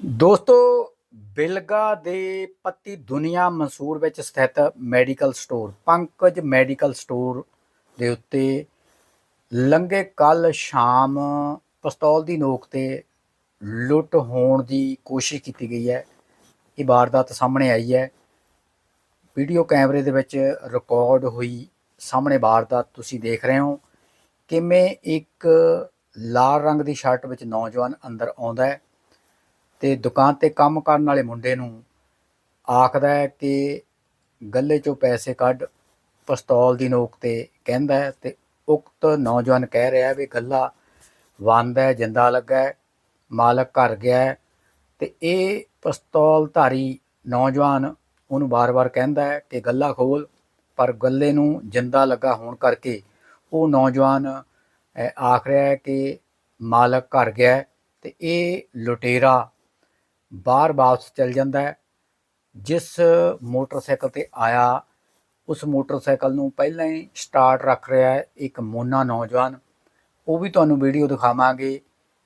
ਦੋਸਤੋ, ਬਿਲਗਾ ਦੇ ਪੱਤੀ ਦੁਨੀਆ ਮਨਸੂਰ ਵਿੱਚ ਸਥਿਤ medical store, Pankaj medical store ਦੇ ਉੱਤੇ ਲੰਘੇ ਕੱਲ ਸ਼ਾਮ ਪਿਸਤੌਲ ਦੀ ਨੋਕ ਤੇ ਲੁੱਟ ਹੋਣ ਦੀ ਕੋਸ਼ਿਸ਼ ਕੀਤੀ ਗਈ ਹੈ। ਇਹ ਵਾਰਦਾਤ ਸਾਹਮਣੇ ਆਈ ਹੈ। ਵੀਡੀਓ ਕੈਮਰੇ ਦੇ ਵਿੱਚ ਰਿਕਾਰਡ ਹੋਈ ਸਾਹਮਣੇ ਵਾਰਦਾਤ ਤੁਸੀਂ ਦੇਖ ਰਹੇ ਹੋ। ਕਿਵੇਂ ਇੱਕ ਲਾਲ ਰੰਗ ਦੀ ਸ਼ਰਟ ਵਿੱਚ ਨੌਜਵਾਨ ਅੰਦਰ ਆਉਂਦਾ ਹੈ। ਤੇ ਦੁਕਾਨ ਤੇ ਕੰਮ ਕਰਨ ਵਾਲੇ ਮੁੰਡੇ ਨੂੰ ਆਖਦਾ ਹੈ ਕਿ ਗੱਲੇ ਚੋਂ ਪੈਸੇ ਕੱਢ, ਪਿਸਤੌਲ ਦੀ ਨੋਕ ਤੇ ਕਹਿੰਦਾ ਹੈ ਤੇ ਉਕਤ ਨੌਜਵਾਨ ਕਹਿ ਰਿਹਾ ਵੀ ਗੱਲਾ ਬੰਦ ਹੈ, ਜਿੰਦਾ ਲੱਗਾ ਹੈ, ਮਾਲਕ ਘਰ ਗਿਆ ਹੈ ਤੇ ਇਹ ਪਿਸਤੌਲ ਧਾਰੀ ਨੌਜਵਾਨ ਉਹਨੂੰ ਬਾਰ-ਬਾਰ ਕਹਿੰਦਾ ਹੈ ਕਿ ਗੱਲਾ ਖੋਲ, ਪਰ ਗੱਲੇ ਨੂੰ ਜਿੰਦਾ ਲੱਗਾ ਹੋਣ ਕਰਕੇ ਉਹ ਨੌਜਵਾਨ ਆਖ ਰਿਹਾ ਹੈ ਕਿ ਮਾਲਕ ਘਰ ਗਿਆ ਹੈ ਤੇ ਇਹ ਲੁਟੇਰਾ ਬਾਹਰ ਵਾਪਸ ਚਲ ਜਾਂਦਾ ਹੈ। ਜਿਸ ਮੋਟਰਸਾਈਕਲ ਤੇ ਆਇਆ, ਉਸ ਮੋਟਰਸਾਈਕਲ ਨੂੰ ਪਹਿਲਾਂ ਹੀ ਸਟਾਰਟ ਰੱਖ ਰਿਹਾ ਹੈ ਇੱਕ ਮੋਨਾ ਨੌਜਵਾਨ। ਉਹ ਵੀ ਤੁਹਾਨੂੰ ਵੀਡੀਓ ਦਿਖਾਵਾਂਗੇ।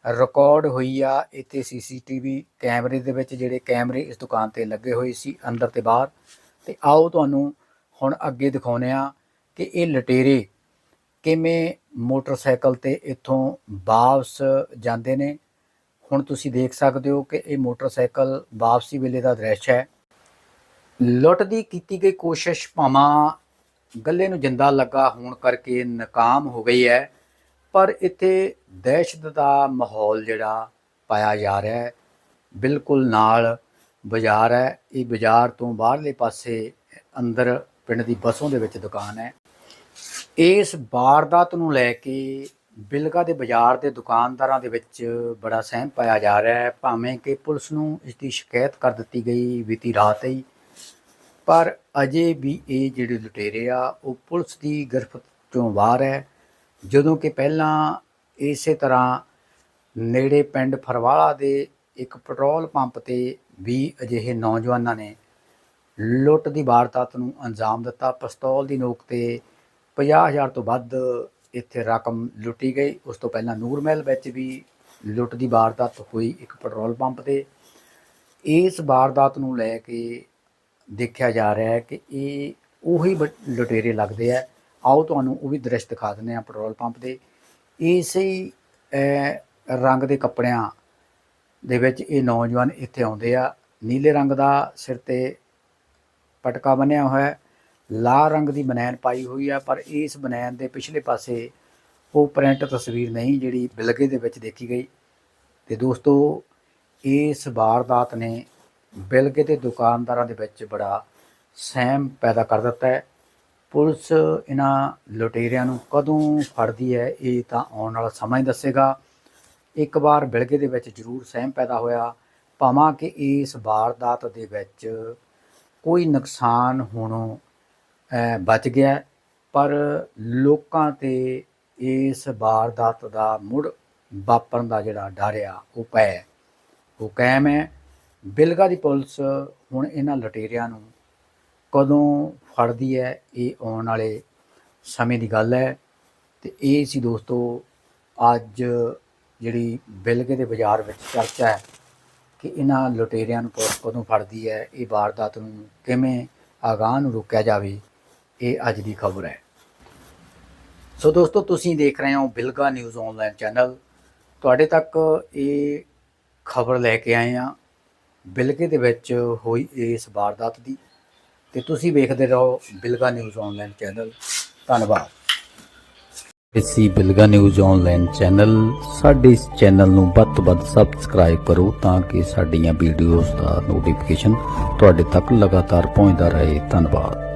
ਰਿਕਾਰਡ ਹੋਈ ਆ ਇੱਥੇ ਸੀਸੀਟੀਵੀ ਕੈਮਰੇ ਦੇ ਵਿੱਚ, ਜਿਹੜੇ ਕੈਮਰੇ ਇਸ ਦੁਕਾਨ ਤੇ ਲੱਗੇ ਹੋਏ ਸੀ ਅੰਦਰ ਤੇ ਬਾਹਰ। ਤੇ ਆਓ ਤੁਹਾਨੂੰ ਹੁਣ ਅੱਗੇ ਦਿਖਾਉਂਦੇ ਆ ਕਿ ਇਹ ਲਟੇਰੇ ਕਿਵੇਂ ਮੋਟਰਸਾਈਕਲ ਤੇ ਇੱਥੋਂ ਵਾਪਸ ਜਾਂਦੇ ਨੇ। ਹੁਣ ਤੁਸੀਂ ਦੇਖ ਸਕਦੇ ਹੋ ਕਿ ਇਹ ਮੋਟਰਸਾਈਕਲ ਵਾਪਸੀ ਵੇਲੇ ਦਾ ਦ੍ਰਿਸ਼ ਹੈ। ਲੁੱਟ ਦੀ ਕੀਤੀ ਗਈ ਕੋਸ਼ਿਸ਼ ਭਾਵਾਂ ਗੱਲੇ ਨੂੰ ਜਿੰਦਾ ਲੱਗਾ ਹੋਣ ਕਰਕੇ ਨਾਕਾਮ ਹੋ ਗਈ ਹੈ, ਪਰ ਇੱਥੇ ਦਹਿਸ਼ਤ ਦਾ ਮਾਹੌਲ ਜਿਹੜਾ ਪਾਇਆ ਜਾ ਰਿਹਾ ਹੈ। ਬਿਲਕੁਲ ਨਾਲ ਬਾਜ਼ਾਰ ਹੈ। ਇਹ ਬਾਜ਼ਾਰ ਤੋਂ ਬਾਹਰਲੇ ਪਾਸੇ ਅੰਦਰ ਪਿੰਡ ਦੀ ਬਸੋਂ ਦੇ ਵਿੱਚ ਦੁਕਾਨ ਹੈ। ਇਸ ਵਾਰਦਾਤ ਨੂੰ ਲੈ ਕੇ ਬਿਲਗਾ ਦੇ ਬਾਜ਼ਾਰ ਦੇ ਦੁਕਾਨਦਾਰਾਂ ਦੇ ਵਿੱਚ ਬੜਾ ਸਹਿਮ ਪਾਇਆ ਜਾ ਰਿਹਾ ਹੈ, ਭਾਵੇਂ ਕਿ ਪੁਲਿਸ ਨੂੰ ਇਸ ਦੀ ਸ਼ਿਕਾਇਤ ਕਰ ਦਿੱਤੀ ਗਈ ਬੀਤੀ ਰਾਤ ਹੀ। ਪਰ ਅਜੇ ਵੀ ਇਹ ਜਿਹੜੇ ਲੁਟੇਰੇ ਆ, ਉਹ ਪੁਲਿਸ ਦੀ ਗ੍ਰਿਫਤ ਚੋਂ ਬਾਹਰ ਹੈ। ਜਦੋਂ ਕਿ ਪਹਿਲਾਂ ਇਸੇ ਤਰ੍ਹਾਂ ਨੇੜੇ ਪਿੰਡ ਫਰਵਾਲਾ ਦੇ ਇੱਕ ਪੈਟਰੋਲ ਪੰਪ ਤੇ ਵੀ ਅਜਿਹੇ ਨੌਜਵਾਨਾਂ ਨੇ ਲੁੱਟ ਦੀ ਵਾਰਦਾਤ ਨੂੰ ਅੰਜਾਮ ਦਿੱਤਾ। ਪਿਸਤੌਲ ਦੀ ਨੋਕ ਤੇ 50000 ਤੋਂ ਵੱਧ ਇੱਥੇ ਰਕਮ ਲੁੱਟੀ ਗਈ। ਉਸ ਤੋਂ ਪਹਿਲਾਂ ਨੂਰਮਹਿਲ ਵਿੱਚ ਵੀ ਲੁੱਟ ਦੀ ਵਾਰਦਾਤ ਹੋਈ ਇੱਕ ਪੈਟਰੋਲ ਪੰਪ ਤੇ। ਇਸ ਵਾਰਦਾਤ ਨੂੰ ਲੈ ਕੇ ਦੇਖਿਆ ਜਾ ਰਿਹਾ ਹੈ ਕਿ ਇਹ ਉਹੀ ਬ- ਲੁਟੇਰੇ ਲੱਗਦੇ ਆ। ਆਓ ਤੁਹਾਨੂੰ ਉਹ ਵੀ ਦ੍ਰਿਸ਼ ਦਿਖਾ ਦਿੰਦੇ ਆ ਪੈਟਰੋਲ ਪੰਪ ਦੇ। ਇਸੇ ਰੰਗ ਦੇ ਕੱਪੜਿਆਂ ਦੇ ਵਿੱਚ ਇਹ ਨੌਜਵਾਨ ਇੱਥੇ ਆਉਂਦੇ ਆ। ਨੀਲੇ ਰੰਗ ਦਾ ਸਿਰ ਤੇ ਪਟਕਾ ਬੰਨਿਆ ਹੋਇਆ ਹੈ। ਲਾਲ ਰੰਗ ਦੀ ਬਨੈਣ ਪਾਈ ਹੋਈ ਆ, ਪਰ ਇਸ ਬਨੈਣ ਦੇ ਪਿਛਲੇ ਪਾਸੇ ਉਹ ਪ੍ਰਿੰਟ ਤਸਵੀਰ ਨਹੀਂ, ਜਿਹੜੀ ਬਿਲਗੇ ਦੇ ਵਿੱਚ ਦੇਖੀ ਗਈ। ਤੇ ਦੋਸਤੋ, ਇਸ ਵਾਰਦਾਤ ਨੇ ਬਿਲਗੇ ਦੇ ਦੁਕਾਨਦਾਰਾਂ ਦੇ ਵਿੱਚ ਬੜਾ ਸਹਿਮ ਪੈਦਾ ਕਰ ਦਿੱਤਾ ਹੈ। ਪੁਲਿਸ ਇਹਨਾਂ ਲੁਟੇਰਿਆਂ ਨੂੰ ਕਦੋਂ ਫੜਦੀ ਹੈ, ਇਹ ਤਾਂ ਆਉਣ ਵਾਲਾ ਸਮਾਂ ਹੀ ਦੱਸੇਗਾ। ਇੱਕ ਵਾਰ ਬਿਲਗੇ ਦੇ ਵਿੱਚ ਜ਼ਰੂਰ ਸਹਿਮ ਪੈਦਾ ਹੋਇਆ, ਭਾਵਾਂ ਕਿ ਇਸ ਵਾਰਦਾਤ ਦੇ ਵਿੱਚ ਕੋਈ ਨੁਕਸਾਨ ਹੋਣੋਂ ਬਚ ਗਿਆ। ਪਰ ਲੋਕਾਂ ਤੇ ਇਸ ਵਾਰਦਾਤ ਦਾ ਮੁੜ ਵਾਪਰਨ ਦਾ ਜਿਹੜਾ ਡਰ ਆ, ਉਹ ਪੈ ਉਹ ਕਾਇਮ ਹੈ। ਬਿਲਗਾ ਦੀ ਪੁਲਿਸ ਹੁਣ ਇਹਨਾਂ ਲਟੇਰਿਆਂ ਨੂੰ ਕਦੋਂ ਫੜਦੀ ਹੈ, ਇਹ ਆਉਣ ਵਾਲੇ ਸਮੇਂ ਦੀ ਗੱਲ ਹੈ। ਤੇ ਇਹ ਸੀ ਦੋਸਤੋ, ਅੱਜ ਜਿਹੜੀ ਬਿਲਗੇ ਦੇ ਬਾਜ਼ਾਰ ਵਿੱਚ ਚਰਚਾ ਹੈ ਕਿ ਇਹਨਾਂ ਲੁਟੇਰਿਆਂ ਨੂੰ ਪੁਲਿਸ ਕਦੋਂ ਫੜਦੀ ਹੈ, ਇਹ ਵਾਰਦਾਤ ਨੂੰ ਕਿਵੇਂ ਆਗਾਹ ਨੂੰ ਰੋਕਿਆ ਜਾਵੇ। ਇਹ ਅੱਜ ਦੀ ਖਬਰ ਹੈ। ਸੋ ਦੋਸਤੋ, ਤੁਸੀਂ ਦੇਖ ਰਹੇ ਹੋ ਬਿਲਗਾ ਨਿਊਜ਼ ਆਨਲਾਈਨ ਚੈਨਲ। ਤੁਹਾਡੇ ਤੱਕ ਇਹ ਖਬਰ ਲੈ ਕੇ ਆਏ ਆ ਬਿਲਗੇ ਦੇ ਵਿੱਚ ਹੋਈ ਇਸ ਵਾਰਦਾਤ ਦੀ। ਤੇ ਤੁਸੀਂ ਵੇਖਦੇ ਰਹੋ ਬਿਲਗਾ ਨਿਊਜ਼ ਆਨਲਾਈਨ ਚੈਨਲ। ਧੰਨਵਾਦ। ਇਸੀ ਬਿਲਗਾ ਨਿਊਜ਼ ਆਨਲਾਈਨ ਚੈਨਲ। ਸਾਡੇ ਇਸ ਚੈਨਲ ਨੂੰ ਵੱਧ ਤੋਂ ਵੱਧ ਸਬਸਕ੍ਰਾਈਬ ਕਰੋ ਤਾਂ ਕਿ ਸਾਡੀਆਂ ਵੀਡੀਓਜ਼ ਦਾ ਨੋਟੀਫਿਕੇਸ਼ਨ ਤੁਹਾਡੇ ਤੱਕ ਲਗਾਤਾਰ ਪਹੁੰਚਦਾ ਰਹੇ। ਧੰਨਵਾਦ।